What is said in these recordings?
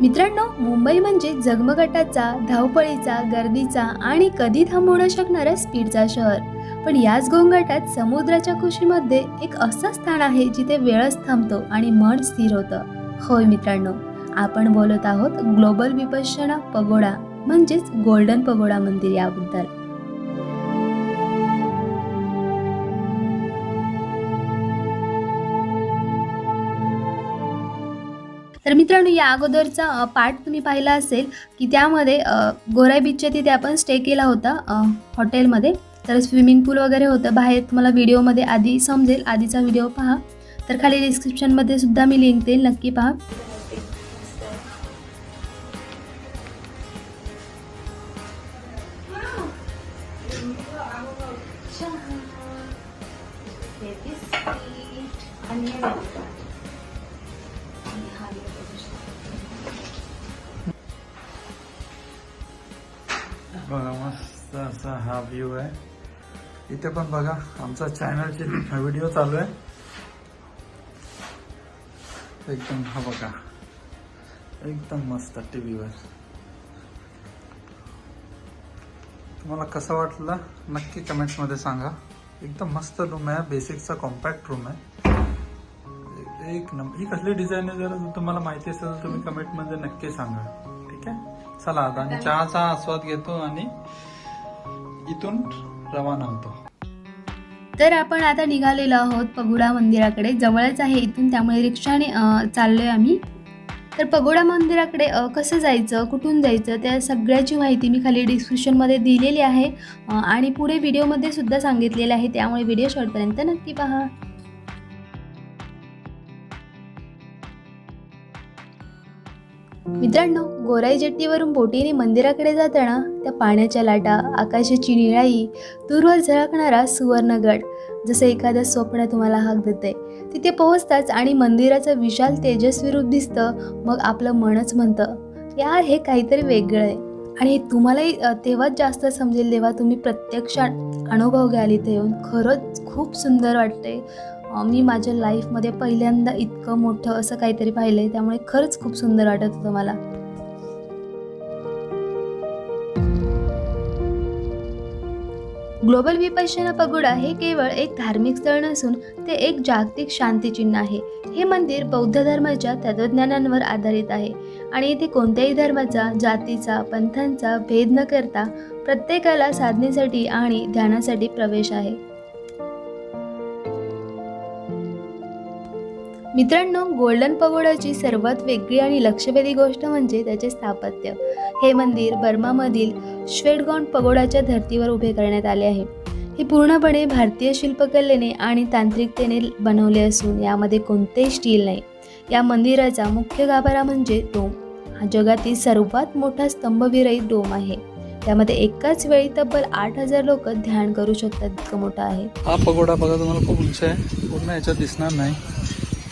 मित्रांनो मुंबई म्हणजे जगमगटाचा धावपळीचा गर्दीचा आणि कधी थांबवू न शकणाऱ्या स्पीडचा शहर. पण याच गोंगाटात समुद्राच्या कुशीमध्ये एक असं स्थान आहे जिथे वेळच थांबतो आणि मन स्थिर होतं. होय मित्रांनो आपण बोलत आहोत ग्लोबल विपश्यना पगोडा म्हणजेच गोल्डन पगोडा मंदिर याबद्दल. तर मित्रांनो या अगोदरचा पार्ट तुम्ही पाहिला असेल की त्यामध्ये गोराई बीचच्या तिथे आपण स्टे केला होता हॉटेलमध्ये तर स्विमिंग पूल वगैरे होतं. बाहेर तुम्हाला व्हिडिओमध्ये आधी समजेल. आधीचा व्हिडिओ पहा. तर खाली डिस्क्रिप्शनमध्ये सुद्धा मी लिंक देईल. नक्की पहा. बघा मस्त असा हा व्ह्यू आहे. इथे पण बघा आमचा चॅनलचे व्हिडिओ चालू आहे. एकदम हा बघा एकदम मस्त टीव्हीवर तुम्हाला कसं वाटलं? नक्की कमेंट्समध्ये सांगा. एकदम मस्त रूम आहे बेसिकचा कॉम्पॅक्ट रूम आहे. एक नंबर ही कसली डिझाईन आहे जर तुम्हाला माहिती असेल तर तुम्ही कमेंटमध्ये नक्की सांगा. चला आता आम्ही चहाचा आस्वाद घेतो आणि इथून रवाना होतो. तर आपण आता निघालेलो आहोत पगोडा मंदिराकडे. जवळच आहे इथून त्यामुळे रिक्षाने चाललोय आम्ही. तर पगोडा मंदिराकडे कसं जायचं कुठून जायचं त्या सगळ्याची माहिती मी खाली डिस्क्रिप्शनमध्ये दिलेली आहे. आणि पुढे व्हिडिओमध्ये सुद्धा सांगितलेलं आहे त्यामुळे व्हिडिओ शॉर्टपर्यंत नक्की पहा. मित्रांनो गोराई जेट्टीवरून बोटीने मंदिराकडे जाताना त्या पाण्याच्या लाटा आकाशाची निळाई दूरवर झळकणारा सुवर्णगड जसं एखादं स्वप्न तुम्हाला हाक देते तिथे पोहोचताच आणि मंदिराचं विशाल तेजस्वी रूप दिसतं मग आपलं मनच म्हणतं यार हे काहीतरी वेगळं आहे. आणि हे तुम्हालाही तेव्हाच जास्त समजेल जेव्हा तुम्ही प्रत्यक्षात अनुभव घ्याल इथे येऊन. खरंच खूप सुंदर वाटते मी माझ्या लाईफमध्ये पहिल्यांदा इतकं मोठं असं काहीतरी पाहिलं आहे त्यामुळे खरंच खूप सुंदर वाटत होतं मला. ग्लोबल विपश्यना पगोडा हे केवळ एक धार्मिक स्थळ नसून ते एक जागतिक शांतीचिन्ह आहे. हे मंदिर बौद्ध धर्माच्या तत्वज्ञानांवर आधारित आहे आणि इथे कोणत्याही धर्माचा जातीचा पंथांचा भेद न करता प्रत्येकाला साधनेसाठी आणि ध्यानासाठी प्रवेश आहे. मित्रांनो गोल्डन पगोडाची सर्वात वेगळी आणि लक्षवेधी गोष्ट म्हणजे त्याचे स्थापत्य. हे मंदिर बर्मामधील श्वेडगॉन पगोडाच्या धर्तीवर उभे करण्यात आले आहे. हे पूर्णपणे भारतीय शिल्पकलेने आणि तांत्रिकतेने बनवले असून यामध्ये कोणतेही स्टील नाही. या मंदिराचा मुख्य गाभारा म्हणजे डोम. हा जगातील सर्वात मोठा स्तंभविरहित डोम आहे. त्यामध्ये एकाच वेळी तब्बल आठ हजार लोक ध्यान करू शकतात. इतकं मोठं आहे. हा पगोडा बघा तुम्हाला खूप उंच आहे. पूर्ण याच्यात दिसणार नाही.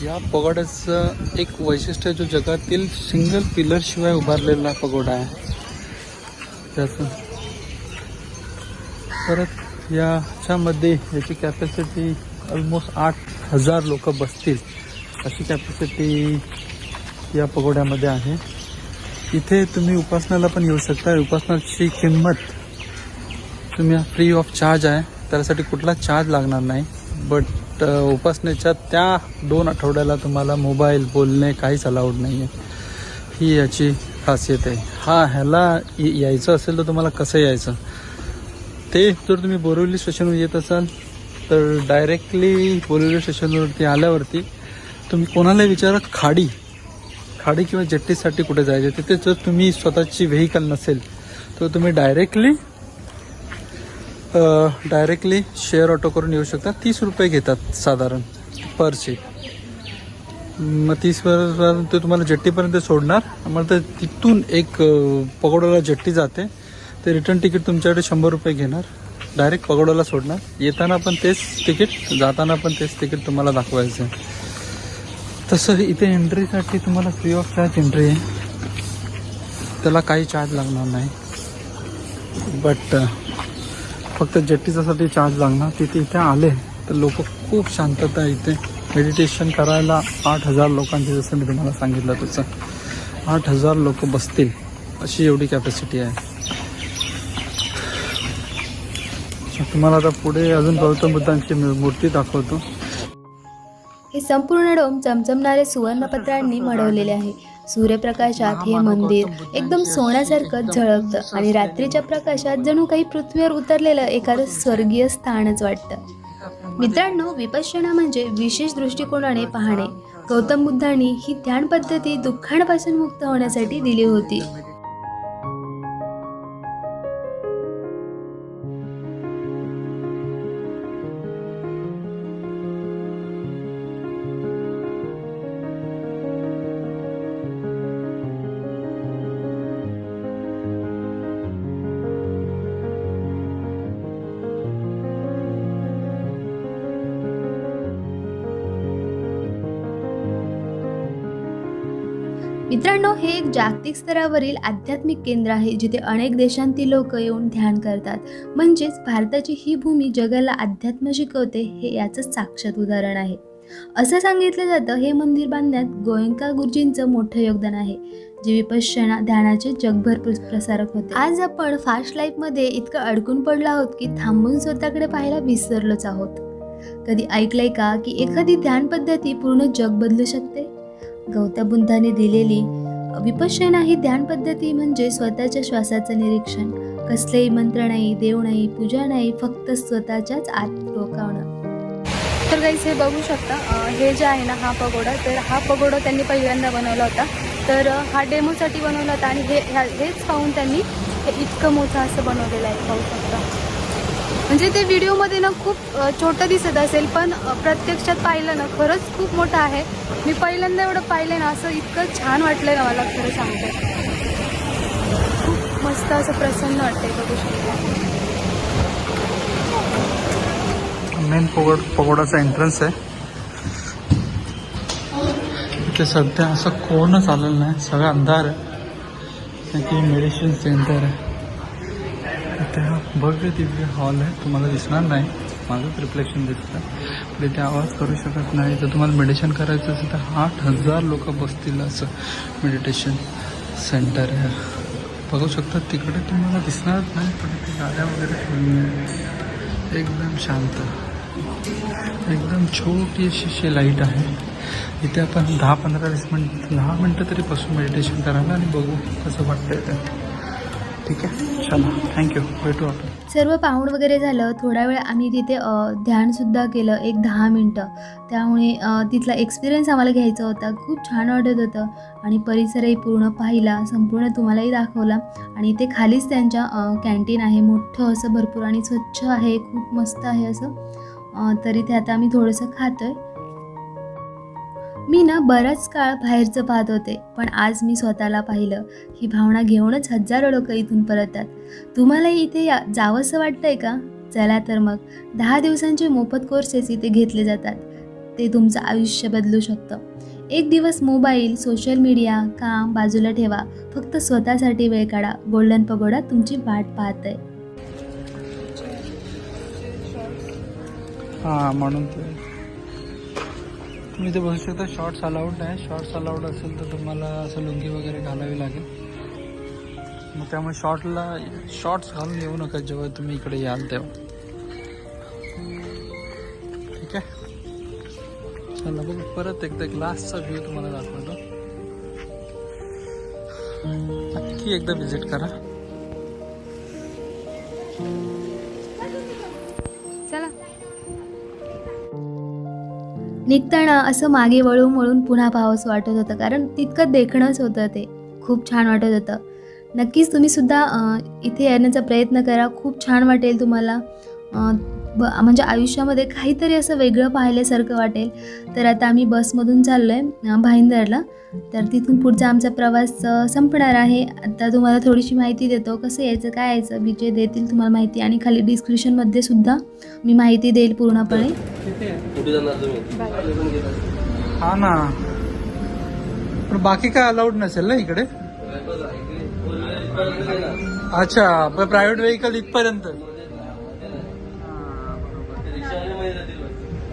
या पगोड्याचं एक वैशिष्ट्य आहे जो जगातील सिंगल पिलर शिवाय उभारलेला पगोडा आहे. त्याचं परत याच्यामध्ये याची कॅपॅसिटी ऑलमोस्ट आठ हजार लोक बसतील अशी कॅपॅसिटी या पगोड्यामध्ये आहे. इथे तुम्ही उपासनाला पण येऊ शकता. उपासनाची किंमत तुम्ही फ्री ऑफ चार्ज आहे. त्यासाठी कुठला चार्ज लागणार नाही. बट Uh, उपासनेच्या त्या दोन आठवड्याला तुम्हाला मोबाईल बोलणे काहीच अलाउड नाही आहे ही याची खासियत आहे. हा ह्याला यायचं असेल तर तुम्हाला कसं यायचं? ते जर तुम्ही बोरिवली स्टेशनवर येत असाल तर डायरेक्टली बोरिवली स्टेशनवरती आल्यावरती तुम्ही कोणालाही विचारा खाडी खाडी किंवा जट्टीसाठी कुठे जायचे तिथे जर तुम्ही स्वतःची व्हेकल नसेल तर तुम्ही डायरेक्टली डायरेक्टली शेअर ऑटो करून येऊ शकता तीस रुपये घेतात साधारण पर सीट मग तीसवर ते तुम्हाला जेट्टीपर्यंत सोडणार. मग तर तिथून एक अ, पगोडाला जेट्टी जाते. ते रिटर्न तिकीट तुमच्याकडे शंभर रुपये घेणार. डायरेक्ट पगोडाला सोडणार. येताना पण तेच तिकीट जाताना पण तेच तिकीट तुम्हाला दाखवायचं आहे. तसं इथे एंट्रीसाठी तुम्हाला फ्री ऑफ चार्ज एंट्री आहे. त्याला काही चार्ज लागणार नाही. बट फक्त जट्टीचासाठी चार्ज लागणार. तिथे इथे आले तर लोक खूप शांतता इथे. मेडिटेशन करायला आठ हजार लोकांचे जसं मी तुम्हाला सांगितलं तसं. आठ हजार लोक बसतील अशी एवढी कॅपॅसिटी आहे. तुम्हाला आता पुढे अजून गौतम बुद्धांची मूर्ती दाखवतो. हे संपूर्ण डोम चमचमणाऱ्या सुवर्णपत्रांनी मढवलेले आहे. सूर्यप्रकाशात हे मंदिर एकदम सोन्यासारखं झळकतं आणि रात्रीच्या प्रकाशात जणू काही पृथ्वीवर उतरलेलं एखादं स्वर्गीय स्थानच वाटतं. मित्रांनो विपश्यना म्हणजे विशेष दृष्टिकोनाने पाहणे. गौतम बुद्धांनी ही ध्यान पद्धती दुःखांपासून मुक्त होण्यासाठी दिली होती. मित्रांनो हे एक जागतिक स्तरावरील आध्यात्मिक केंद्र आहे जिथे अनेक देशांतील लोक येऊन ध्यान करतात. म्हणजेच भारताची ही भूमी जगाला अध्यात्म शिकवते हे याचं साक्षात उदाहरण आहे. असं सांगितलं जातं हे मंदिर बांधण्यात गोयंका गुरुजींचं मोठं योगदान आहे जे विपश्यना ध्यानाचे जगभर प्र- प्रसारक होते. आज आपण फास्ट लाईफमध्ये इतकं अडकून पडलो आहोत की थांबून स्वतःकडे पाहायला विसरलोच आहोत. कधी ऐकलंय का की एखादी ध्यान पद्धती पूर्ण जग बदलू शकते? गौतम बुद्धाने दिलेली विपश्यना ही ध्यान पद्धती म्हणजे स्वतःच्या श्वासाचं निरीक्षण. कसलेही मंत्र नाही देव नाही पूजा नाही फक्त स्वतःच्याच आत डोकावणं. तर गाईस हे बघू शकता हे जे आहे ना हा पगोडा तर हा पगोडा त्यांनी पहिल्यांदा बनवला होता. तर हा डेमोसाठी बनवला होता आणि हे ह्या हेच पाहून त्यांनी हे इतकं मोठं असं बनवलेलं आहे पाहू शकता. म्हणजे ते व्हिडिओमध्ये ना खूप छोटं दिसत असेल पण प्रत्यक्षात पाहिलं ना खरंच खूप मोठं आहे. मी पहिल्यांदा एवढं पाहिलं ना असं इतकं छान वाटलं ना मला खरं सांगते. खूप मस्त असं प्रसन्न वाटतंय बघू शकतो. मेन पगोड पगोडाचा एंट्रन्स आहे. इथे सध्या असं कोणच आलेलं नाही. सगळं अंधार आहे. की मेडिसिन सेंटर आहे. इथे हा भव्य दिव्य हॉल आहे. तुम्हाला दिसणार नाही. माझंच रिफ्लेक्शन दिसतं. पण इथे आवाज करू शकत नाही. जर तुम्हाला मेडिटेशन करायचं असेल तर आठ हजार लोक बसतील असं मेडिटेशन सेंटर आहे. बघू शकता तिकडे तुम्हाला दिसणार नाही पण इथे गाड्या वगैरे एकदम शांत. एकदम छोटी अशी अशी लाइट आहे. इथे आपण दहा पंधरा वीस मिनिट दहा मिनटं तरी बसून मेडिटेशन करायला आणि बघू कसं आहे ते. ठीक आहे. चला थँक्यू भेटू आपण. सर्व पाहून वगैरे झालं थोडा वेळ आम्ही तिथे ध्यानसुद्धा केलं एक दहा मिनटं. त्यामुळे तिथला एक्सपिरियन्स आम्हाला घ्यायचा होता. खूप छान वाटत होतं. आणि परिसरही पूर्ण पाहिला संपूर्ण तुम्हालाही दाखवला. आणि इथे खालीच त्यांच्या कॅन्टीन आहे. मोठं असं भरपूर आणि स्वच्छ आहे. खूप मस्त आहे असं. तरी ते आता आम्ही थोडंसं खातो आहे मी ना बराच काळ बाहेरचं पाहत होते पण आज मी स्वतःला पाहिलं. ही भावना घेऊनच हजारो लोक इथून परततात. तुम्हालाही इथे या जावंसं वाटतंय का? चला तर मग. दहा दिवसांचे मोफत कोर्सेस इथे घेतले जातात. ते तुमचं आयुष्य बदलू शकतं. एक दिवस मोबाईल सोशल मीडिया काम बाजूला ठेवा. फक्त स्वतःसाठी वेळ काढा. गोल्डन पगोडा तुमची वाट पाहत आहे हां म्हणून ते तुम्ही इथे बघू शकता शॉर्ट्स अलाउड नाही शॉर्ट्स अलाउड असेल तर तुम्हाला असं लुंगी वगैरे घालावी लागेल. मग त्यामुळे शॉर्टला शॉर्ट्स घालून येऊ नका जेव्हा तुम्ही इकडे याल तेव्हा. ठीक आहे? चला बघ परत एकदा एक लास्टचा व्ह्यू तुम्हाला दाखवतो. नक्की एकदा विजिट करा. निघताना असं मागे वळून वळून पुन्हा पाहावंसं वाटत होतं कारण तितकं देखणंच होतं ते. खूप छान वाटत होतं. नक्कीच तुम्ही सुद्धा इथे येण्याचा प्रयत्न करा. खूप छान वाटेल तुम्हाला. म्हणजे आयुष्यामध्ये काहीतरी असं वेगळं पाहिल्यासारखं वाटेल. तर आता आम्ही बसमधून चाललो आहे भाईंदरला. तर तिथून पुढचा आमचा प्रवास संपणार आहे. आता तुम्हाला थोडीशी माहिती देतो कसं यायचं काय यायचं. विजय देतील तुम्हाला माहिती आणि खाली डिस्क्रिप्शनमध्ये सुद्धा मी माहिती देईल पूर्णपणे. हा ना. पण बाकी काय अलाउड नसेल ना इकडे? अच्छा प्रायव्हेट व्हेकल इथपर्यंत.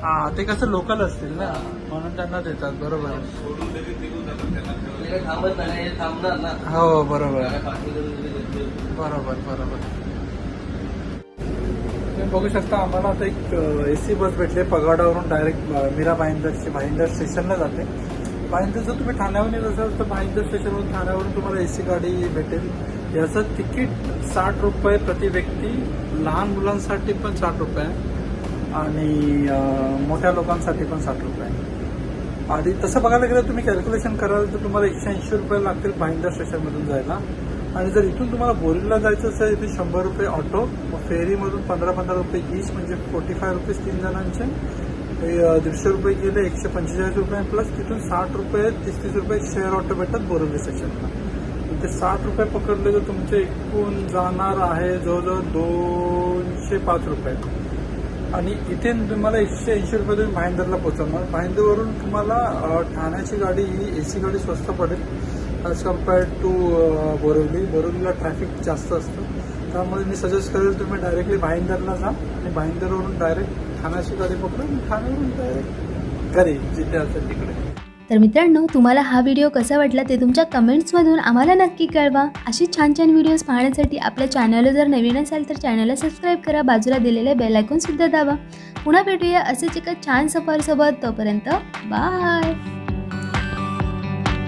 हा ते कसं लोकल असतील ना म्हणून त्यांना देतात बरोबर. हो बरोबर. बरोबर बरोबर. तुम्ही बघू शकता आम्हाला आता एक एसी बस भेटली पगाडावरून डायरेक्ट मीरा भाईंदरची भाईंदर स्टेशनला जाते. भाईंदर जर तुम्ही ठाण्याहून येत असाल तर भाईंदर स्टेशनवरून ठाण्यावरून तुम्हाला ए सी गाडी भेटेल. याचं तिकीट साठ रुपये प्रति व्यक्ती लहान मुलांसाठी पण साठ रुपये आहे. आणि मोठ्या लोकांसाठी पण साठ रुपये. आणि तसं बघायला गेलं तुम्ही कॅल्क्युलेशन कराल तर तुम्हाला एकशे ऐंशी रुपये लागतील भाईंदर स्टेशनमधून जायला. आणि जर इथून तुम्हाला बोरीला जायचं असेल इथे शंभर रुपये ऑटो मग फेरीमधून पंधरा पंधरा रुपये ईच म्हणजे फोर्टी फाय रुपीज तीन जणांचे. दीडशे रुपये गेले एकशे पंचेचाळीस रुपये प्लस तिथून साठ रुपये तीस तीस रुपये शेअर ऑटो भेटतात बोरिवली स्टेशनला ते साठ रुपये पकडले तर तुमचे एकूण जाणार आहे जवळजवळ दोनशे पाच रुपये. आणि इथे तुम्हाला एकशे ऐंशी रुपये तुम्ही भाईंदरला पोहोचवणार. भाईंदरवरून तुम्हाला ठाण्याची गाडी ही ए सी गाडी स्वस्त पडेल. As compared to Borivali. बोरिवलीला traffic जास्त असतं. त्यामुळे मी सजेस्ट करेल तुम्ही डायरेक्टली भाईंदरला जा आणि भाईंदरवरून डायरेक्ट ठाण्याची गाडी पकडून ठाण्यावरून डायरेक्ट घरी जिथे असेल तिकडे. तर मित्रांनो तुम्हाला हा व्हिडिओ कसा वाटला ते तुमच्या कमेंट्समधून आम्हाला नक्की कळवा. अशी छान छान व्हिडिओज पाहण्यासाठी आपल्या चॅनलला जर नवीन असाल तर चॅनलला सबस्क्राईब करा. बाजूला दिलेले बेल आयकॉनसुद्धा दाबा. पुन्हा भेटूया असेच एका छान सफारसोबत. तोपर्यंत बाय